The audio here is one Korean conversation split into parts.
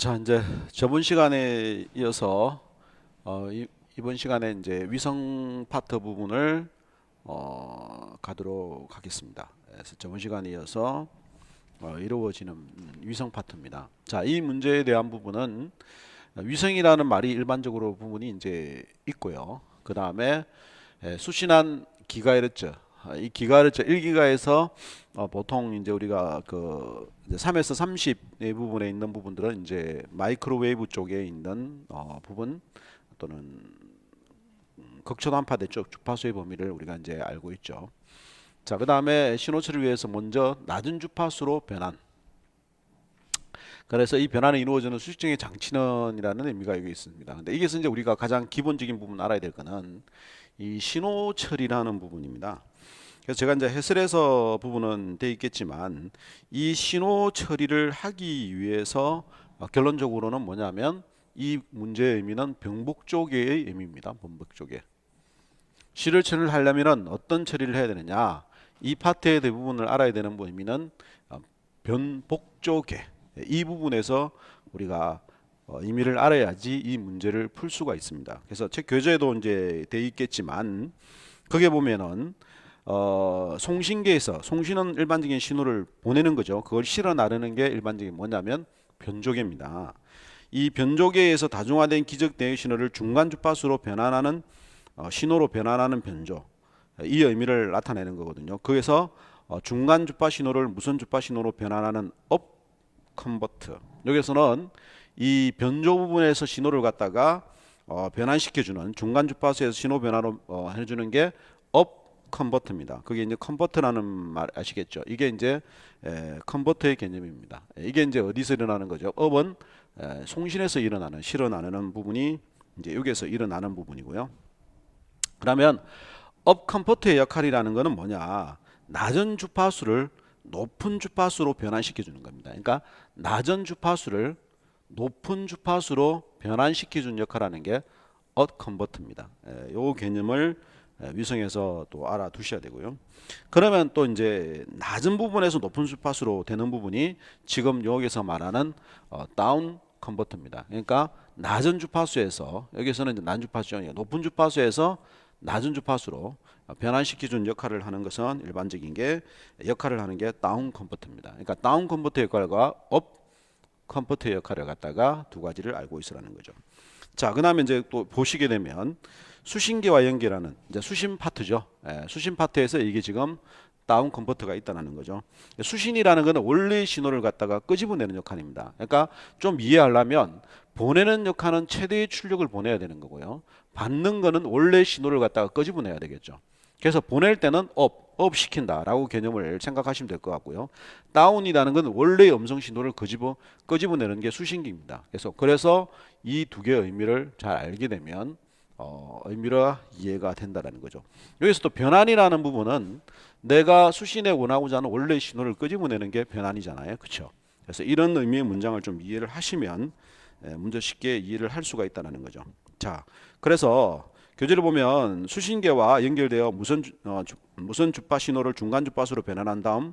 자 이제 저번 시간에 이어서 어, 이, 이번 시간에 이제 위성 파트 부분을 어, 가도록 하겠습니다. 그래서 저번 시간에 이어서 어, 이루어지는 음, 위성 파트입니다. 자, 이 문제에 대한 부분은 위성이라는 말이 일반적으로 부분이 이제 있고요. 그 다음에 수신한 기가헤르츠 아, 이 기가헤르츠 1기가에서 어, 보통 이제 우리가 그 이제 3에서 30의 부분에 있는 부분들은 이제 마이크로웨이브 쪽에 있는 어, 부분 또는 음, 극초 단파대 쪽 주파수의 범위를 우리가 이제 알고 있죠. 자, 그 다음에 신호 처리를 위해서 먼저 낮은 주파수로 변환. 그래서 이 변환이 이루어지는 수식적인 장치는이라는 의미가 여기 있습니다. 근데 이게 이제 우리가 가장 기본적인 부분 알아야 될 거는 이 신호 처리라는 부분입니다. 그래서 제가 이제 해설에서 부분은 돼 있겠지만 이 신호 처리를 하기 위해서 어, 결론적으로는 뭐냐면 이 문제의 의미는 병복 쪽의 의미입니다. 병복 쪽에. 시를 처리를 하려면은 어떤 처리를 해야 되느냐? 이 파트의 대부분을 알아야 되는 의미는 어, 변복 쪽에 이 부분에서 우리가 어, 의미를 알아야지 이 문제를 풀 수가 있습니다. 그래서 책 교재에도 이제 돼 있겠지만 거기에 보면은 어, 송신계에서 송신은 일반적인 신호를 보내는 거죠. 그걸 실어 나르는 게 일반적인 뭐냐면 변조계입니다. 이 변조계에서 다중화된 기적 대의 신호를 중간 주파수로 변환하는 어, 신호로 변환하는 변조 이 의미를 나타내는 거거든요. 그래서 어, 중간 주파 신호를 무선 주파 신호로 변환하는 업 컨버트 여기서는 이 변조 부분에서 신호를 갖다가 어, 변환시켜주는 중간 주파수에서 신호 변화로 어, 해주는 게업 컨버터입니다. 그게 이제 컨버터라는 말 아시겠죠? 이게 이제 에, 컨버터의 개념입니다. 이게 이제 어디서 일어나는 거죠? 업은 에, 송신에서 일어나는 실어 나누는 부분이 이제 여기에서 일어나는 부분이고요. 그러면 업 컨버터의 역할이라는 것은 뭐냐? 낮은 주파수를 높은 주파수로 변환시켜 주는 겁니다. 그러니까 낮은 주파수를 높은 주파수로 변환시켜 주는 역할하는 게업 컨버터입니다. 이 개념을 예, 위성에서 또 알아두셔야 되고요. 그러면 또 이제 낮은 부분에서 높은 주파수로 되는 부분이 지금 여기서 말하는 어, 다운 컨버터입니다. 그러니까 낮은 주파수에서 여기서는 이제 낮은 주파수죠. 높은 주파수에서 낮은 주파수로 변환시켜 준 역할을 하는 것은 일반적인 게 역할을 하는 게 다운 컨버터입니다. 그러니까 다운 컨버터 역할과 업 컨버터 역할을 갖다가 두 가지를 알고 있으라는 거죠. 자, 그다음에 이제 또 보시게 되면 수신기와 연결하는 이제 수신 파트죠. 예, 수신 파트에서 이게 지금 다운 컨버터가 있다는 거죠. 수신이라는 것은 원래 신호를 갖다가 끄집어내는 역할입니다. 그러니까 좀 이해하려면 보내는 역할은 최대의 출력을 보내야 되는 거고요. 받는 거는 원래 신호를 갖다가 끄집어내야 되겠죠. 그래서 보낼 때는 업, 업 시킨다라고 개념을 생각하시면 될 것 같고요. 다운이라는 건 원래 음성 신호를 끄집어 끄집어내는 게 수신기입니다. 그래서 그래서 이 두 개의 의미를 잘 알게 되면 어, 의미가 이해가 된다는 거죠. 여기서 또 변환이라는 부분은 내가 수신에 원하고자 하는 원래 신호를 끄집어내는 게 변환이잖아요. 그렇죠? 그래서 이런 의미의 문장을 좀 이해를 하시면 예, 문제 쉽게 이해를 할 수가 있다는 거죠. 자, 그래서 교재를 보면 수신계와 연결되어 무선 주, 어, 주, 무선 주파 신호를 중간 주파수로 변환한 다음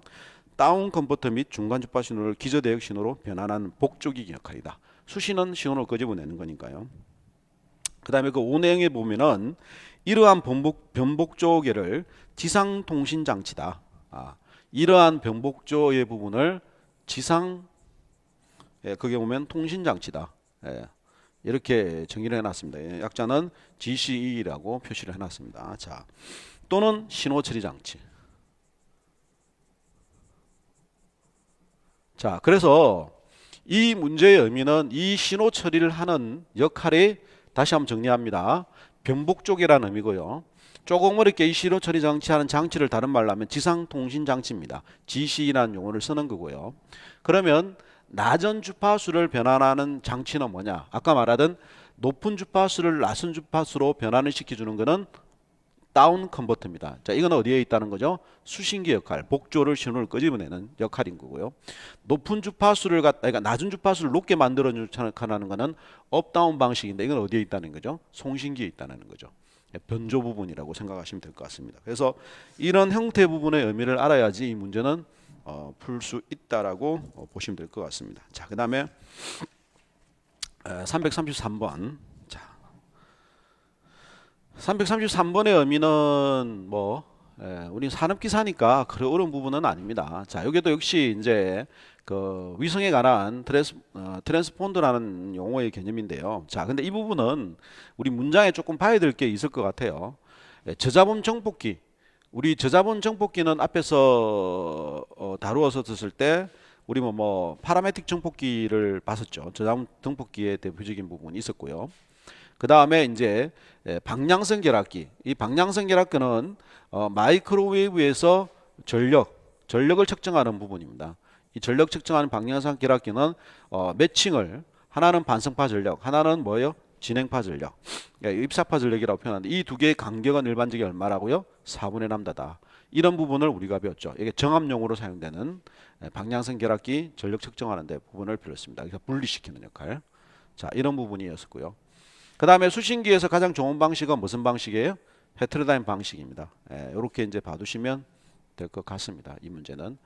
다운 컨버터 및 중간 주파 신호를 기저 대역 신호로 변환하는 복조기 역할이다. 수신은 신호를 끄집어내는 거니까요. 그 다음에 그 운행에 보면은 이러한 변복, 변복조계를 지상 통신 장치다. 아, 이러한 변복조의 부분을 지상, 예, 그게 보면 통신 장치다. 예, 이렇게 정의를 해놨습니다. 예, 약자는 GCE라고 표시를 해놨습니다. 자, 또는 신호 처리 장치. 자, 그래서 이 문제의 의미는 이 신호 처리를 하는 역할이 다시 한번 정리합니다. 변복 쪽이라는 의미고요. 조금 어렵게 이 신호 처리 장치하는 장치를 다른 말로 하면 지상 통신 장치입니다. GC라는 용어를 쓰는 거고요. 그러면 낮은 주파수를 변환하는 장치는 뭐냐? 아까 말하던 높은 주파수를 낮은 주파수로 변환을 시켜주는 것은 다운 컨버터입니다. 자, 이건 어디에 있다는 거죠? 수신기 역할, 복조를 신호를 끄집어내는 역할인 거고요. 높은 주파수를 갖다, 그러니까 낮은 주파수를 높게 만들어 주는 거는 업다운 방식인데 이건 어디에 있다는 거죠? 송신기에 있다는 거죠. 변조 부분이라고 생각하시면 될 것 같습니다. 그래서 이런 형태 부분의 의미를 알아야지 이 문제는 어, 풀 수 있다라고 어, 보시면 될 것 같습니다. 자, 그다음에 333번. 자. 333번의 의미는 뭐 예, 우리 산업기사니까 그래 어려운 부분은 아닙니다. 자, 여기도 역시 이제 그 위성에 관한 트랜스, 어, 트랜스폰더라는 용어의 개념인데요. 자, 근데 이 부분은 우리 문장에 조금 봐야 될 게 있을 것 같아요. 예, 저자본 정폭기. 우리 저자본 정폭기는 앞에서 어, 다루어서 듣을 때 우리 뭐, 뭐 파라메틱 정폭기를 봤었죠. 저자본 정폭기의 대표적인 부분이 있었고요. 그 다음에 이제 예, 방향성 결합기. 이 방향성 결합기는 어, 마이크로웨이브에서 전력, 전력을 측정하는 부분입니다. 이 전력 측정하는 방향성 결합기는 어, 매칭을 하나는 반성파 전력, 하나는 뭐예요? 진행파 전력, 예, 입사파 전력이라고 표현하는데 이 두 개의 간격은 일반적이 얼마라고요? 4분의 람다다. 이런 부분을 우리가 배웠죠. 이게 정합용으로 사용되는 예, 방향성 결합기 전력 측정하는 데 부분을 배웠습니다. 그래서 분리시키는 역할. 자, 이런 부분이었고요. 그 다음에 수신기에서 가장 좋은 방식은 무슨 방식이에요? 헤트로다임 방식입니다. 예, 이렇게 이제 봐두시면 될 것 같습니다. 이 문제는.